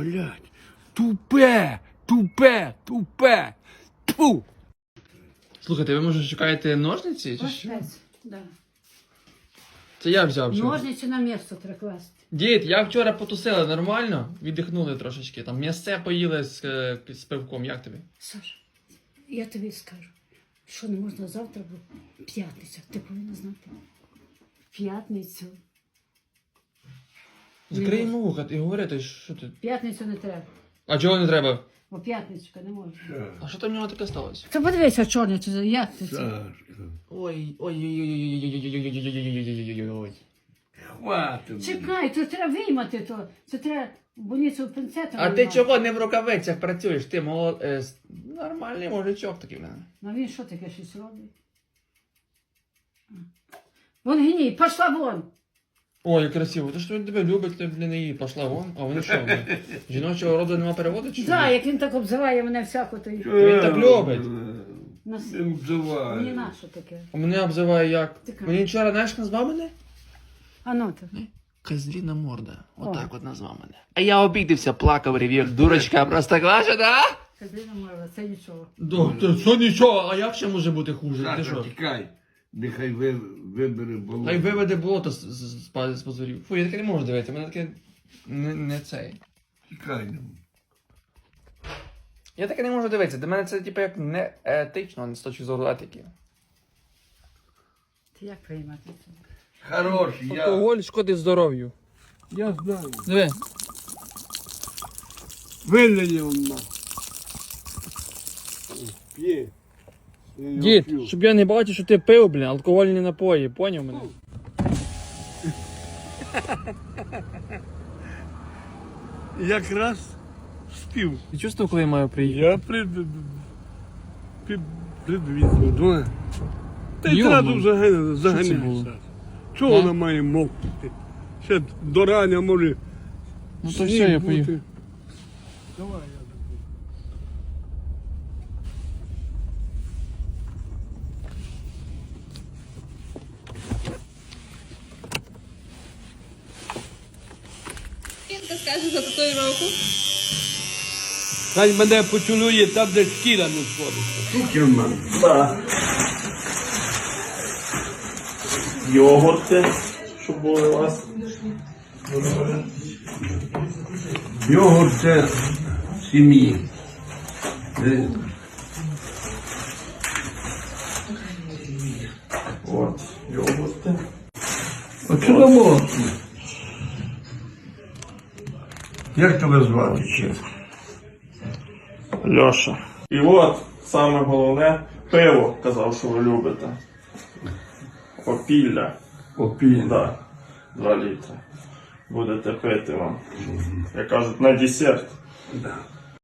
Блять. Тупе! Тупе! Тупе! Тьфу! Слухайте, ви може чекаєте ножниці? Чи що? Да. Це я взяв. вчора. Ножниці на місце треба класти. Дід, я вчора потусила нормально, віддихнули трошечки. Там м'ясце поїли з, е, з пивком, як тобі? Саша, я тобі скажу, що не можна завтра, бо п'ятниця. Ти повинна знати. В П'ятницю. Закрий вуха і говори, ти що ти. П'ятницю не треба. А чого не треба? Бо п'ятничка не можна. А що там в нього таке сталося? Та подивися, чорне, це як ти це? Сашка. Ой, ой, ой, ой, ой, ой. Хватить. Чекай, то треба виймати то. Це треба больницю пинцетом. А ти чого не в рукавицях працюєш? Ти молод... е, с- нормальний мужичок такий в мене. Ну він що таке щось робить? Вон гній, пошла вон! Ой, красиво. Ти ж він тебе любить, ти блін її пошла вон. А вони що? блін, Жіночого роду нема переводу чи що? Да, як він так обзиває мене всяко, то й... Він так любить. Нас... Не обзивай. Мені на що таке? А мене обзиває як? Така. Мені вчора знаєш, назвав мене? А ну то. Козліна морда. Отак от назвав мене. А я обідався, плакав, рів, як дурочка, просто клаша, да? Казина морила, це нічого. Да, це, це нічого, а як ще може бути хуже? Ти Саша, що? тікай. Нехай ви, вибере болото. Хай виведе болото з, з, з, з, з позорів. Фу, я таке не можу дивитися, мене таке не, не цей. Ну. Я таке не можу дивитися. Для мене це типу як не етично з точки зору етики. Ти як приймати це? Хороший, я... шкодить здоров'ю. Я знаю. Диви. Вилили он на. П'є. Дід, п'ю. щоб я не бачив, що ти пив, блін, алкогольні напої, поняв мене? Якраз спів. Ти чувствував, коли я маю приїхати? Я прид... під... предвізно. Давай. Та й Йома. одразу заган- Що це було? Чого вона має мовкнути? Ще до рання може. Ну то все, я бути. поїхав. Давай я Жінка скаже за татуїровку. Хай мене поцілує там, де шкіра не сходиться. Сукерман. Йогурти, щоб були у вас. Йогурт це сім'ї. От, йогурти. А чого молодці? Як тебе звати ще? Льоша. І от, саме головне, пиво казав, що ви любите. Опілля. Опіль. Да. Два літри. Будете пити вам. Як кажуть, на десерт. Да.